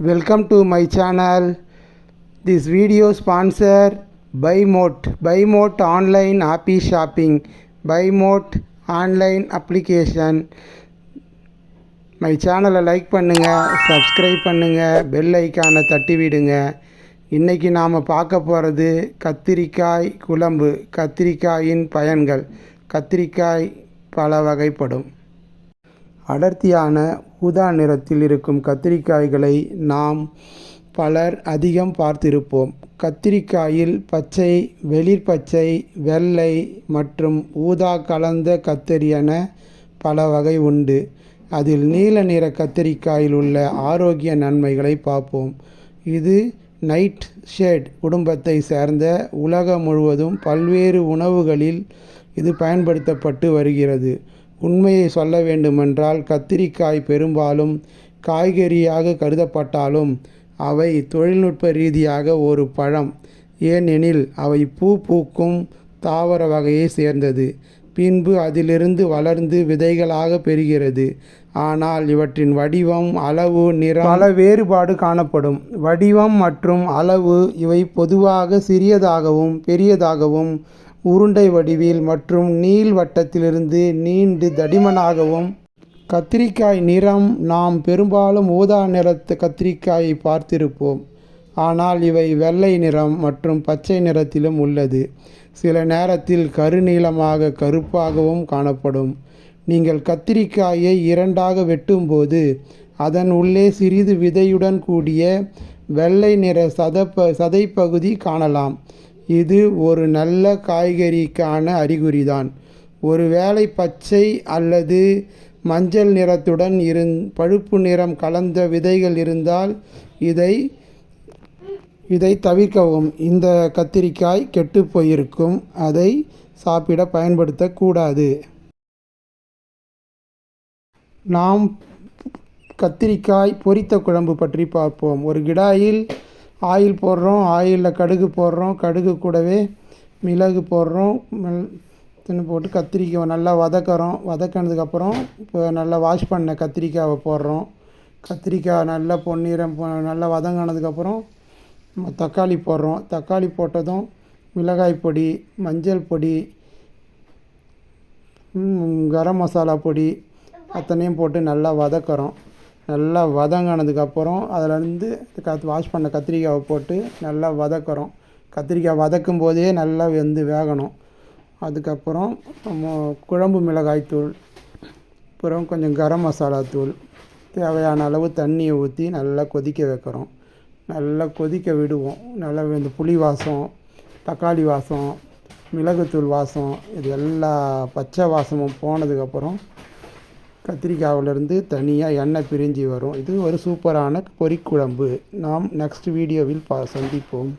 Welcome to my channel. This video sponsor by Moat. By Moat online happy shopping. By online application. My சேனலை like பண்ணுங்கள் subscribe பண்ணுங்கள் bell ஐக்கானை தட்டி விடுங்க இன்றைக்கி நாம் பார்க்க போகிறது கத்திரிக்காய் குழம்பு கத்திரிக்காயின் பயன்கள் கத்திரிக்காய் பல வகைப்படும் அடர்த்தியான ஊதா நிறத்தில் இருக்கும் கத்திரிக்காய்களை நாம் பலர் அதிகம் பார்த்திருப்போம். கத்திரிக்காயில் பச்சை வெளிர் பச்சை வெள்ளை மற்றும் ஊதா கலந்த கத்தரி என பல வகை உண்டு. அதில் நீல நிற கத்திரிக்காயில் உள்ள ஆரோக்கிய நன்மைகளை பார்ப்போம். இது நைட் ஷேட் குடும்பத்தை சேர்ந்த உலகம் முழுவதும் பல்வேறு உணவுகளில் இது பயன்படுத்தப்பட்டு வருகிறது. உண்மையை சொல்ல வேண்டுமென்றால் கத்திரிக்காய் பெரும்பாலும் காய்கறியாக கருதப்பட்டாலும் அவை தொழில்நுட்ப ரீதியாக ஒரு பழம். ஏனெனில் அவை பூ பூக்கும் தாவர வகையை சேர்ந்தது. பின்பு அதிலிருந்து வளர்ந்து விதைகளாக பெறுகிறது. ஆனால் இவற்றின் வடிவம் அளவு நிறம் பல வேறுபாடு காணப்படும். வடிவம் மற்றும் அளவு இவை பொதுவாக சிறியதாகவும் பெரியதாகவும் உருண்டை வடிவில் மற்றும் நீள் வட்டத்திலிருந்து நீண்டு தடிமனாகவும் கத்திரிக்காய் நிறம் நாம் பெரும்பாலும் ஊதா நிறத்து கத்திரிக்காயை பார்த்திருப்போம். ஆனால் இவை வெள்ளை நிறம் மற்றும் பச்சை நிறத்திலும் உள்ளது. சில நேரத்தில் கருநீளமாக கருப்பாகவும் காணப்படும். நீங்கள் கத்திரிக்காயை இரண்டாக வெட்டும்போது அதன் உள்ளே சிறிது விதையுடன் கூடிய வெள்ளை நிற சதப்ப சதைப்பகுதி காணலாம். இது ஒரு நல்ல காய்கறிக்கான அறிகுறிதான். ஒருவேளை பச்சை அல்லது மஞ்சள் நிறத்துடன் இருந் பழுப்பு நிறம் கலந்த விதைகள் இருந்தால் இதை இதை தவிர்க்கவும். இந்த கத்திரிக்காய் கெட்டு போயிருக்கும். அதை சாப்பிட பயன்படுத்தக்கூடாது. நாம் கத்திரிக்காய் பொரித்த குழம்பு பற்றி பார்ப்போம். ஒரு கிடாயில் ஆயில் போடுறோம் ஆயிலில் கடுகு போடுறோம் கடுகு கூடவே மிளகு போடுறோம் தின்னு போட்டு கத்திரிக்காய் நல்லா வதக்குறோம். வதக்கினதுக்கப்புறம் இப்போ நல்லா வாஷ் பண்ண கத்திரிக்காயை போடுறோம். கத்திரிக்காய் நல்லா பொன்னிறம் நல்லா வதங்கினதுக்கப்புறம் தக்காளி போடுறோம். தக்காளி போட்டதும் மிளகாய் பொடி மஞ்சள் பொடி கரம் மசாலா பொடி அத்தனையும் போட்டு நல்லா வதக்குறோம். நல்லா வதங்கினதுக்கப்புறம் அதிலேருந்து கத் வாஷ் பண்ண கத்திரிக்காயை போட்டு நல்லா வதக்குறோம். கத்திரிக்காய் வதக்கும் போதே நல்லா வெந்து வேகணும். அதுக்கப்புறம் குழம்பு மிளகாய் தூள் அப்புறம் கொஞ்சம் கரம் மசாலா தூள் தேவையான அளவு தண்ணியை ஊற்றி நல்லா கொதிக்க வைக்கிறோம். நல்லா கொதிக்க விடுவோம். நல்லா இந்த புளி வாசம் தக்காளி வாசம் மிளகுத்தூள் வாசம் இது எல்லா பச்சை வாசமும் போனதுக்கப்புறம் கத்திரிக்காவிலேருந்து தனியாக எண்ணெய் பிரிஞ்சு வரும். இது ஒரு சூப்பரான பொறிக்குழம்பு நாம் நெக்ஸ்ட் வீடியோவில் பா சந்திப்போம்.